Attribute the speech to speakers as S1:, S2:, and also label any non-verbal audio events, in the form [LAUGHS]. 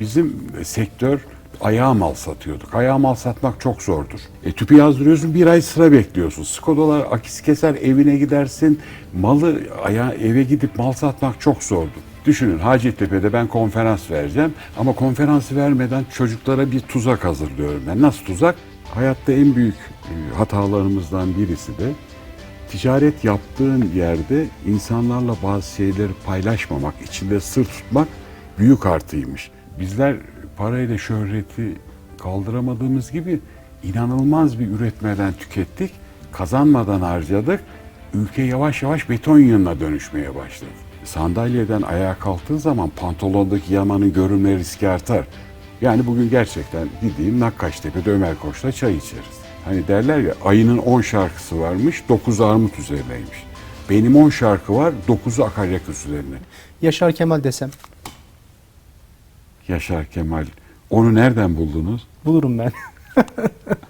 S1: Bizim sektör ayağa mal satıyorduk. Ayağa mal satmak çok zordur. E, tüpü yazdırıyorsun bir ay sıra bekliyorsun. Skodalar akis keser evine gidersin. Malı aya, eve gidip mal satmak çok zordu. Düşünün Hacettepe'de ben konferans vereceğim ama konferansı vermeden çocuklara bir tuzak hazırlıyorum. Ben nasıl tuzak? Hayatta en büyük e, hatalarımızdan birisi de ticaret yaptığın yerde insanlarla bazı şeyleri paylaşmamak, içinde sır tutmak büyük artıymış. Bizler parayla şöhreti kaldıramadığımız gibi inanılmaz bir üretmeden tükettik, kazanmadan harcadık. Ülke yavaş yavaş beton yığınına dönüşmeye başladı. Sandalyeden ayağa kalktığın zaman pantolondaki yamanın görünme riski artar. Yani bugün gerçekten gideyim Nakkaştepe'de Ömer Koç'la çay içeriz. Hani derler ya ayının 10 şarkısı varmış, 9 armut üzerineymiş. Benim 10 şarkı var, 9'u akaryakıt üzerine.
S2: Yaşar Kemal desem
S1: Yaşar Kemal, onu nereden buldunuz?
S2: bulurum ben. [LAUGHS]